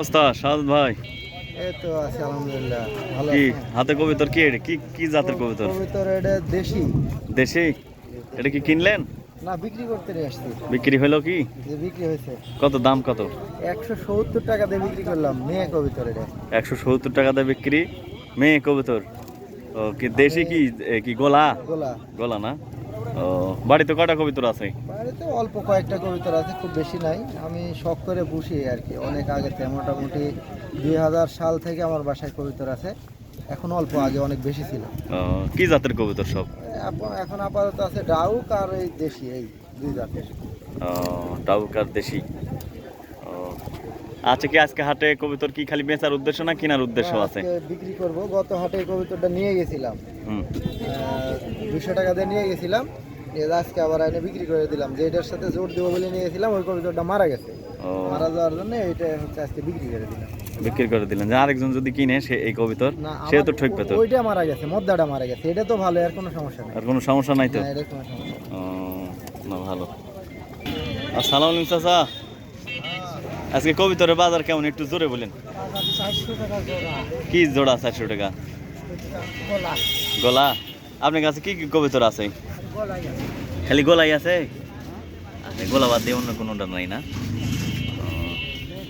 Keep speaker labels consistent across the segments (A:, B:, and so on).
A: অবস্থা সাদ ভাই?
B: এই তো আছে আলহামদুলিল্লাহ ভালো
A: কি হাতে কবিতর কি এটা? কি কি জাতের কবিতর?
B: কবিতর এটা দেশি।
A: দেশি? এটা কি কিনলেন?
B: না বিক্রি করতে নিয়ে আসছি।
A: বিক্রি হলো কি?
B: যে বিক্রি হয়েছে।
A: কত দাম কত?
B: একশো সত্তর টাকা দিয়ে বিক্রি করলাম মেয়ে কবিতর এটা।
A: একশো সত্তর টাকা দিয়ে বিক্রি মেয়ে কবুতর। ও কি দেশি কি কি গোলা?
B: গোলা।
A: গোলা না? বাড়িতে কটা কবিতর আছে?
B: বাড়িতে অল্প কয়েকটা কবিতর আছে খুব বেশি নাই। আমি শখ করে বসি আর কি অনেক আগেতে মোটামুটি দুই হাজার সাল থেকে আমার বাসায় কবিতর আছে। এখন অল্প আগে অনেক বেশি ছিল।
A: কি জাতের কবিতা সব?
B: এখন এখন আপাতত আছে ডাউক আর এই দেশি এই দুই জাতের।
A: ডাউক আর দেশি। আচ্ছা কি আজকে হাটে কবিতর কি খালি বেচার উদ্দেশ্য না কেনার উদ্দেশ্য আছে?
B: বিক্রি করব। গত হাটে কবিতরটা নিয়ে গেছিলাম। দুশো টাকা দিয়ে নিয়ে গেছিলাম। আজকে আবার এনে বিক্রি করে দিলাম। যে এটার সাথে জোর দেবো বলে নিয়ে গেছিলাম ওই কবিতরটা মারা গেছে। মারা যাওয়ার জন্য এটা হচ্ছে আজকে বিক্রি করে দিলাম।
A: বিক্রি করে দিলেন। যে আরেকজন যদি কিনে সে এই কবিতর সে তো ঠকবে তো
B: ওইটা মারা গেছে মদ্দাটা মারা গেছে। এটা তো ভালো আর কোনো সমস্যা নেই।
A: আর কোনো সমস্যা নাই তো। ও, না ভালো। আসসালামু আলাইকুম চাচা। আজকে কবিতরের বাজার কেমন? একটু জোরে বলেন। কি জোড়া চারশো টাকা? গলা। আপনার কাছে কি কি কবিতর আছে? খালি গোলাই আছে? গোলা বাদ দিয়ে অন্য কোনোটা নাই না।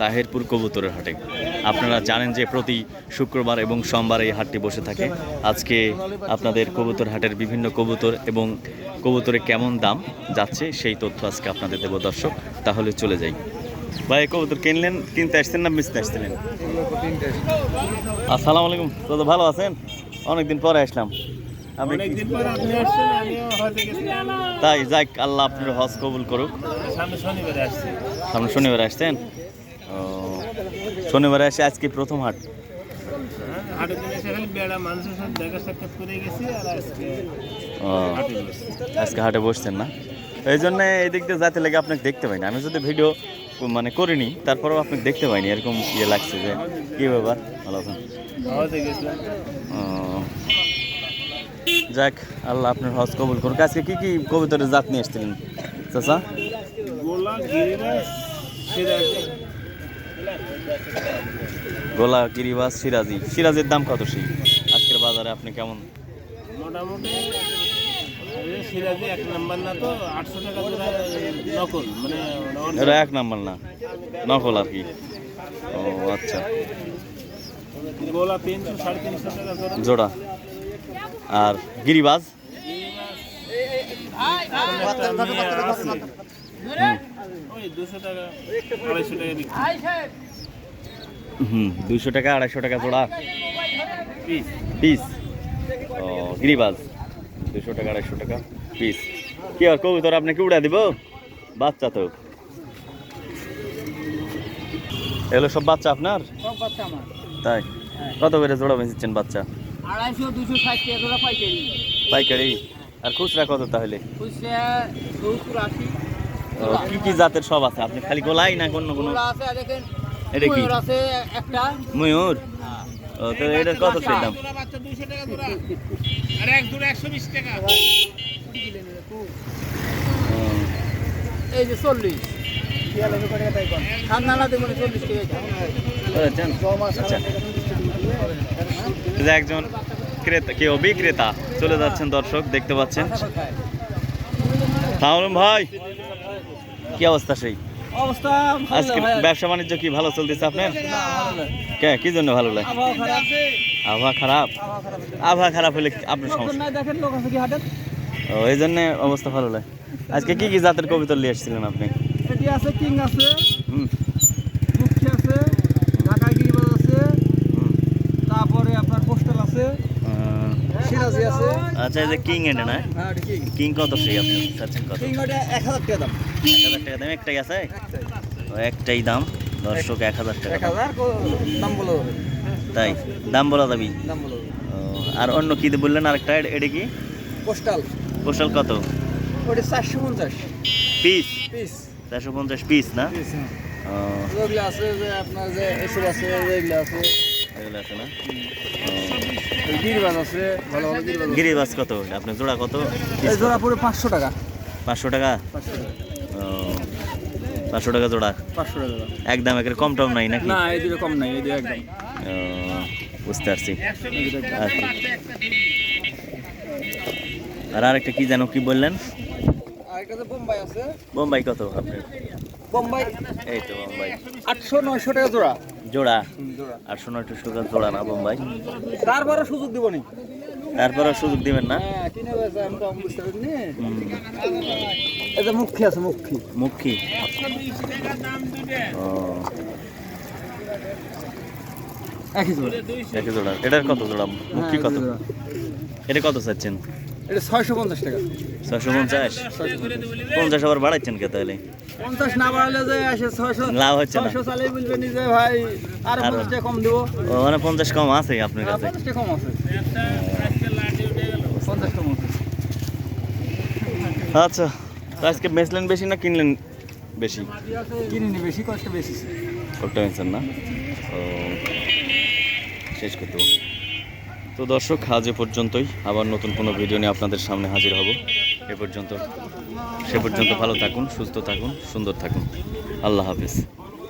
A: তাহেরপুর কবুতরের হাটে। আপনারা জানেন যে প্রতি শুক্রবার এবং সোমবার এই হাটটি বসে থাকে। আজকে আপনাদের কবুতর হাটের বিভিন্ন কবুতর এবং কবুতরে কেমন দাম যাচ্ছে সেই তথ্য আজকে আপনাদের দেবো দর্শক। তাহলে চলে যাই। ভাই কবুতর কিনলেন কিনতে আসছেন না বেচতে আসছিলেন? আসসালামু আলাইকুম। তো ভালো আছেন? অনেকদিন পরে আসলাম। তাই যাক আল্লাহ আপনার হজ কবুল করুক।
C: সামনে শনিবারে আসছি।
A: আসছেন? শনিবারে আসে আজকে প্রথম হাট।
C: এসে আজকে হাটে
A: বসছেন না? এই জন্য এই দিক দিয়ে যাতে লাগে আপনাকে দেখতে পাইনি। আমি যদি ভিডিও মানে করিনি তারপরেও আপনাকে দেখতে পাইনি। এরকম ইয়ে লাগছে যে কী ব্যাপার? ভালো আছেন? যাক আল্লাহ আপনার হজ কবুল করুক। আজকে কি কি কবিতরের জাত নিয়ে এসেছিলেন চাচা?
C: গোলা গিরিবাস সিরাজি।
A: সিরাজের দাম কত সেই? আজকের বাজারে আপনি কেমন?
C: মোটামুটি সিরাজি এক নাম্বার না তো আটশো টাকা নকল মানে
A: এটা এক নাম্বার না নকল আর কি। ও আচ্ছা।
C: গোলা তিনশো সাড়ে তিনশো টাকা জোড়া।
A: আর গিরিবাজ?
C: আছে। ওই দুশো টাকা আড়াইশো টাকা বিক্রি।
A: হুম দুইশো টাকা আড়াইশো টাকা জোড়া।
C: পিস
A: ও গিরিবাজ। দুশো টাকা আড়াইশো টাকা পিস কি আর কবুতর আপনাকে উড়া দিব? বাচ্চা তো। এগুলো সব বাচ্চা আপনার? তাই? কত করে জোড়া বেঁচেছেন বাচ্চা?
B: আড়াইশো দুশো ষাট টাকা করে পাইকারি।
A: পাইকারি? আর খুচরা কত তাহলে? কি কি জাতের সব আছে? আপনি খালি গোলাই না অন্য কোনো?
B: আছে দেখেন
A: এটা কি?
B: আছে একটা।
A: ময়ূর? ও তো এটার কত দাম
C: আর এক জোড়া টাকা।
B: এই যে চল্লিশ। ঠান্ডা দেবো চল্লিশ টাকা
A: বুঝেছেন? আচ্ছা। এই যে একজন ক্রেতা কেউ বিক্রেতা। চলে যাচ্ছেন দর্শক দেখতে পাচ্ছেন। তাহলে ভাই। কি অবস্থা সেই?
B: অবস্থা
A: আজকে ব্যবসা বাণিজ্য কি ভালো চলতেছে আপনার? কে? কি জন্য ভালো লাগে? আবহাওয়া খারাপ। আবহাওয়া খারাপ? হলে আপনার সমস্যা?
B: দেখেন লোক আছে কি হাটের?
A: ও এই জন্য অবস্থা ভালো লাগে। আজকে কি কি জাতের কবিতা নিয়ে এসেছিলেন আপনি?
B: এটি আছে কিং আছে।
A: হুম
B: মুখী আছে ঢাকা গিরিবাজ আছে
A: হুম
B: তারপরে আপনার পোস্টাল আছে
A: আহ,
B: সিরাজি আছে
A: আচ্ছা এই যে কিং এটা না?
B: হ্যাঁ কিং
A: কত সেই আপনি চাচ্ছেন কত?
B: কিং ওটা এক হাজার টাকা দাম।
A: এক হাজার টাকা দাম একটাই আছে? একটাই দাম। দর্শক এক হাজার টাকা দাম।
B: বলে।
A: তাই দাম বলা
B: বলে।
A: আর অন্য কি বললেন আরেকটা? এটা কি?
B: পোস্টাল
A: পোস্টাল কত?
B: ওটা চারশো পঞ্চাশ।
A: পিস
D: পিস
A: চারশো পঞ্চাশ পিস না? ও,
D: ওগুলো আছে যে আপনার যে এসব আছে এগুলো আছে।
A: এগুলো আছে না?
D: গিরবাজ আছে ভালো ভালো গিরবাজ
A: গিরিবাস কত? আপনার জোড়া কত?
D: জোড়া পড়ে পাঁচশো টাকা।
A: পাঁচশো টাকা?
D: পাঁচশো টাকা।
A: জোড়া।
D: পাঁচশো টাকা
A: একদম একের কম টম নাই নাকি?
D: না এই দুটো কম নাই এই দুটো একদম
A: বুঝতে পারছি। আর আরেকটা কি জানো কি বললেন?
D: বোম্বাই আছে।
A: বোম্বাই কত আপনার?
D: বোম্বাই
A: এই তো বোম্বাই।
D: আটশো নয়শো টাকা জোড়া।
A: জোড়া।
D: আর
A: আটশো নয়শো টাকা জোড়া না বোম্বাই
D: তারপরে সুযোগ দিব নি।
A: তারপরে সুযোগ দিবেন না?
D: হ্যাঁ যে মুখী আছে মুখী।
A: মুখী? ও।
D: একই জোড়া।
A: একই জোড়া। এটার কত জোড়া? মুখী কত? এটা কত চাচ্ছেন?
D: এটা ছয়শো পঞ্চাশ টাকা।
A: ছয়শো পঞ্চাশ? পঞ্চাশ আবার বাড়াচ্ছেন কে তাহলে?
D: পঞ্চাশ না বাড়ালে যে আসে ছয়শো
A: লাভ হচ্ছে না।
D: চালেই বলবে নিজে ভাই আর
A: আরো-
D: কম দেবো।
A: মানে পঞ্চাশ কম আছে আপনার
D: আর
A: কাছে
D: পঞ্চাশ কম আছে। পঞ্চাশ কম আছে।
A: আচ্ছা আজকে বেচলেন বেশি না কিনলেন বেশি?
D: কিনিনি বেশি কষ্ট
A: না? শেষ করতে। তো দর্শক, আজ এ পর্যন্তই। আবার নতুন কোনো ভিডিও নিয়ে আপনাদের সামনে হাজির হব। এ পর্যন্ত, সে পর্যন্ত ভালো থাকুন, সুস্থ থাকুন, সুন্দর থাকুন। আল্লাহ হাফিজ।